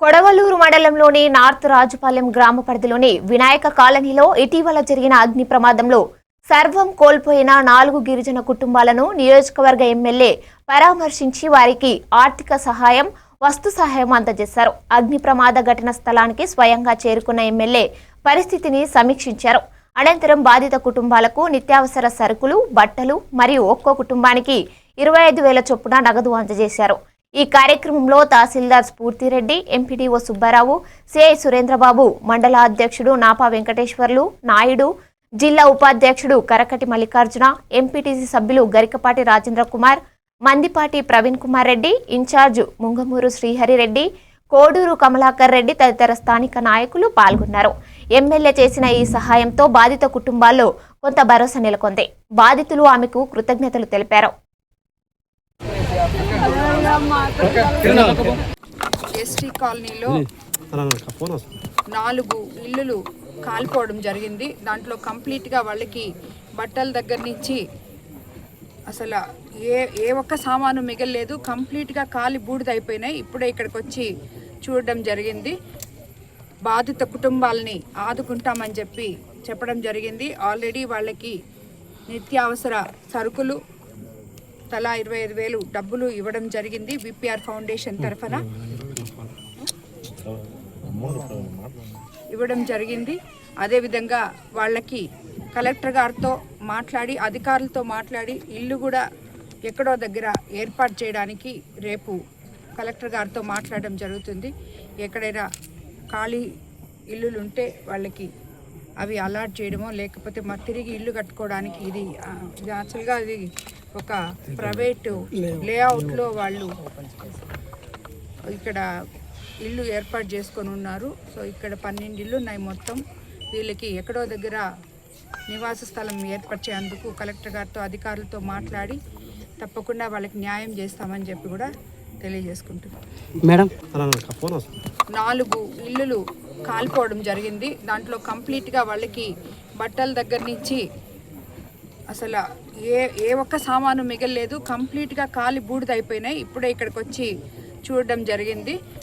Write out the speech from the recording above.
కొడవలూరు మండలంలోని నార్త్ రాజుపాలెం గ్రామ పరిధిలోని వినాయక కాలనీలో ఇటీవల జరిగిన అగ్ని ప్రమాదంలో సర్వం కోల్పోయిన నాలుగు గిరిజన కుటుంబాలను నియోజకవర్గ ఎమ్మెల్యే పరామర్శించి వారికి ఆర్థిక సహాయం వస్తు సహాయం అందజేశారు. అగ్ని ప్రమాద ఘటన స్థలానికి స్వయంగా చేరుకున్న ఎమ్మెల్యే పరిస్థితిని సమీక్షించారు. అనంతరం బాధిత కుటుంబాలకు నిత్యావసర సరుకులు బట్టలు మరియు ఒక్కో కుటుంబానికి ఇరవై ఐదు వేల చొప్పున నగదు అందజేశారు. ఈ కార్యక్రమంలో తహసీల్దార్ స్ఫూర్తిరెడ్డి ఎంపీడీఓ సుబ్బారావు సిఐ సురేంద్రబాబు మండల అధ్యక్షుడు నాపా వెంకటేశ్వర్లు నాయుడు జిల్లా ఉపాధ్యక్షుడు కరకటి మల్లికార్జున ఎంపీటీసీ సభ్యులు గరికపాటి రాజేంద్ర కుమార్ మందిపాటి ప్రవీణ్ కుమార్ రెడ్డి ఇన్ఛార్జ్ ముంగమూరు శ్రీహరిరెడ్డి కోడూరు కమలాకర్ రెడ్డి తదితర స్థానిక నాయకులు పాల్గొన్నారు. ఎమ్మెల్యే చేసిన ఈ సహాయంతో బాధిత కుటుంబాల్లో కొంత భరోసా నెలకొంది. బాధితులు ఆమెకు కృతజ్ఞతలు తెలిపారు. ఎస్టీ కాలనీలో నాలుగు ఇల్లులు కాలిపోవడం జరిగింది. దాంట్లో కంప్లీట్గా వాళ్ళకి బట్టల దగ్గర నుంచి అసలు ఏ ఏ ఒక్క సామాను మిగలలేదు. కంప్లీట్గా కాలి బూడిదైపోయినాయి ఇప్పుడే ఇక్కడికి వచ్చి చూడడం జరిగింది. బాధిత కుటుంబాలని ఆదుకుంటామని చెప్పి చెప్పడం జరిగింది. ఆల్రెడీ వాళ్ళకి నిత్యావసర సరుకులు తలా ఇరవై ఐదు వేలు డబ్బులు ఇవ్వడం జరిగింది విపిఆర్ ఫౌండేషన్ తరఫున. ఇవ్వడం జరిగింది. అదేవిధంగా వాళ్ళకి కలెక్టర్ గారితో మాట్లాడి అధికారులతో మాట్లాడి ఇల్లు కూడా ఎక్కడో దగ్గర ఏర్పాటు చేయడానికి రేపు కలెక్టర్ గారితో మాట్లాడడం జరుగుతుంది. ఎక్కడైనా ఖాళీ ఇల్లులు ఉంటే వాళ్ళకి అవి అలాట్ చేయడమో లేకపోతే మరి తిరిగి ఇల్లు కట్టుకోవడానికి ఇది ఇది యాక్చువల్గా ఇది ఒక ప్రైవేటు లేఅవుట్లో వాళ్ళు ఇక్కడ ఇల్లు ఏర్పాటు చేసుకొని ఉన్నారు. సో ఇక్కడ పన్నెండు ఇల్లు ఉన్నాయి మొత్తం. వీళ్ళకి ఎక్కడో దగ్గర నివాస స్థలం ఏర్పరిచేందుకు కలెక్టర్ గారితో అధికారులతో మాట్లాడి తప్పకుండా వాళ్ళకి న్యాయం చేస్తామని చెప్పి కూడా తెలియజేసుకుంటున్నాం. మేడం? ఫోన్ వస్తుంది. నాలుగు ఇల్లులు కాలిపోవడం జరిగింది. దాంట్లో కంప్లీట్గా వాళ్ళకి బట్టల దగ్గర నుంచి అసలు ఏ ఏ ఒక్క సామాను మిగలలేదు. కంప్లీట్గా కాలి బూడిదైపోయినాయి ఇప్పుడే ఇక్కడికి వచ్చి చూడడం జరిగింది.